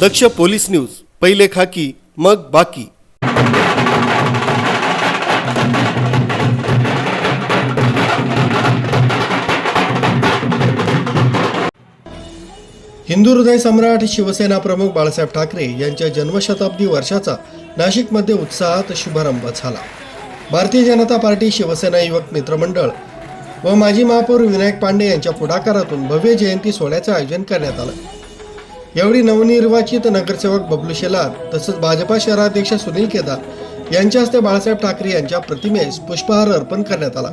दक्ष police news पहिले खाकी मग बाकी. हिंदू हृदय सम्राट शिवसेना प्रमुख बाळासाहेब ठाकरे यांच्या जन्मशताब्दी वर्षाचा नाशिकमध्ये उत्साहात शुभारंभ झाला. भारतीय जनता पार्टी शिवसेना युवक मित्रमंडळ व माजी महापौर विनायक पांडे यांच्या पुढाकारातून भव्य जयंती सोहळ्याचं आयोजन करण्यात आलं. यावेळी नवनिर्वाचित नगरसेवक बबलू शेलार तसंच भाजपा शहराध्यक्ष सुनील केदार यांच्या हस्ते बाळासाहेब ठाकरे यांच्या प्रतिमेस पुष्पहार अर्पण करण्यात आला.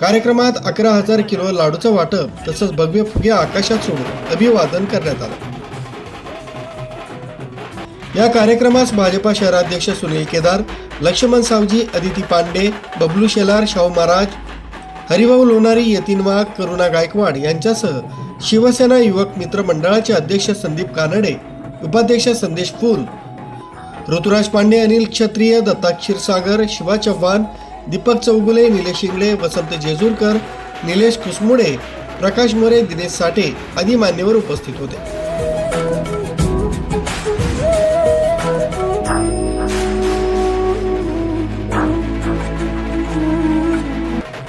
कार्यक्रमात अकरा हजार किलो लाडूचं वाटप तसंच भव्य फुगे आकाशात सोडून अभिवादन करण्यात आलं. या कार्यक्रमास भाजपा शहराध्यक्ष सुनील केदार लक्ष्मण सावजी अदिती पांडे बबलू शेलार शाहू महाराज हरिभाऊ लोणारी यतीन वाघ करुणा गायकवाड यांच्यासह शिवसेना युवक मित्र मंडळाचे अध्यक्ष संदीप कानडे उपाध्यक्ष संदेश फुल ऋतुराज पांडे अनिल क्षत्रिय दत्ता क्षीरसागर शिवा चव्हाण दीपक चौगुले निलेश इंगळे वसंत जेजूरकर निलेश कुसमुडे प्रकाश मोरे दिनेश साठे आदी मान्यवर उपस्थित होते.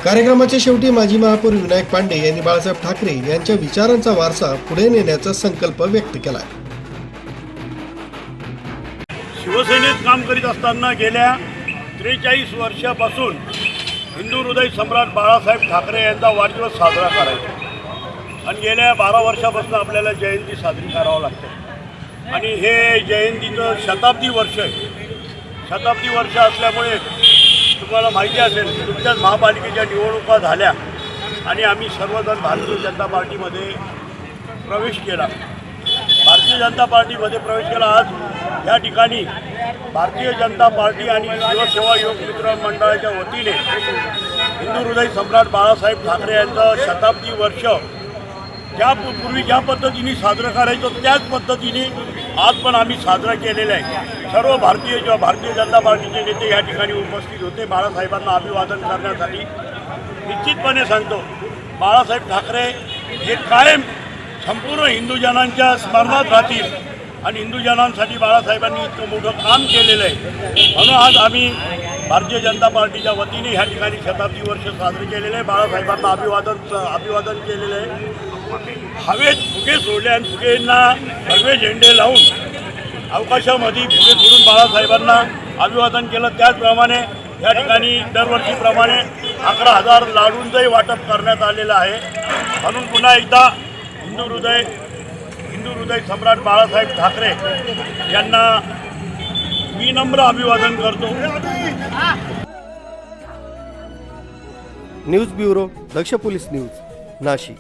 कार्यक्रमाच्या शेवटी माजी महापौर विनायक पांडे यांनी बाळासाहेब ठाकरे यांच्या विचारांचा वारसा पुढे नेण्याचा संकल्प व्यक्त केला शिवसेनेत काम करीत असताना गेल्या त्रेचाळीस वर्षापासून हिंदू हृदय सम्राट बाळासाहेब ठाकरे यांचा वाढदिवस साजरा करायचा. आणि गेल्या बारा वर्षापासून आपल्याला जयंती साजरी करावं लागते. आणि हे जयंतीचं शताब्दी वर्ष आहे. शताब्दी वर्ष असल्यामुळे तुम्हाला माहिती असेल तुमच्याच महापालिकेच्या निवडणुका झाल्या आणि आम्ही सर्वजण भारतीय जनता पार्टीमध्ये प्रवेश केला. भारतीय जनता पार्टीमध्ये प्रवेश केला. आज या ठिकाणी भारतीय जनता पार्टी आणि शिवसेवा युवक मित्र मंडळाच्या वतीने हिंदू हृदय सम्राट बाळासाहेब ठाकरे यांचं शताब्दी वर्ष ज्या पूर्वी ज्या पद्धतीने साजरं करायचं त्याच पद्धतीने आज पण आम्ही साजरा केलेला आहे. सर्व भारतीय किंवा भारतीय जनता पार्टीचे नेते या ठिकाणी उपस्थित होते. बाळासाहेबांना अभिवादन करण्यासाठी. निश्चितपणे सांगतो बाळासाहेब ठाकरे हे कायम संपूर्ण हिंदूजनांच्या स्मरणात राहतील आणि हिंदूजनांसाठी बाळासाहेबांनी इतकं मोठं काम केलेलं आहे. म्हणून आज आम्ही भारतीय जनता पार्टीच्या वतीने ह्या ठिकाणी शताब्दी वर्ष साजरे केलेले आहे. बाळासाहेबांना अभिवादन अभिवादन केलेलं आहे. हवेत फुगे सोडले आणि फुगेंना भगवे झेंडे लावून अवकाशामध्ये फुगे सोडून बाळासाहेबांना अभिवादन केलं. त्याचप्रमाणे या ठिकाणी दरवर्षीप्रमाणे अकरा हजार लाडूंचंही वाटप करण्यात आलेलं आहे. म्हणून पुन्हा एकदा हिंदू हृदय हिंदू हृदय सम्राट बाळासाहेब ठाकरे यांना विनम्र अभिवादन करतो. News bureau Daksh police news Nashik.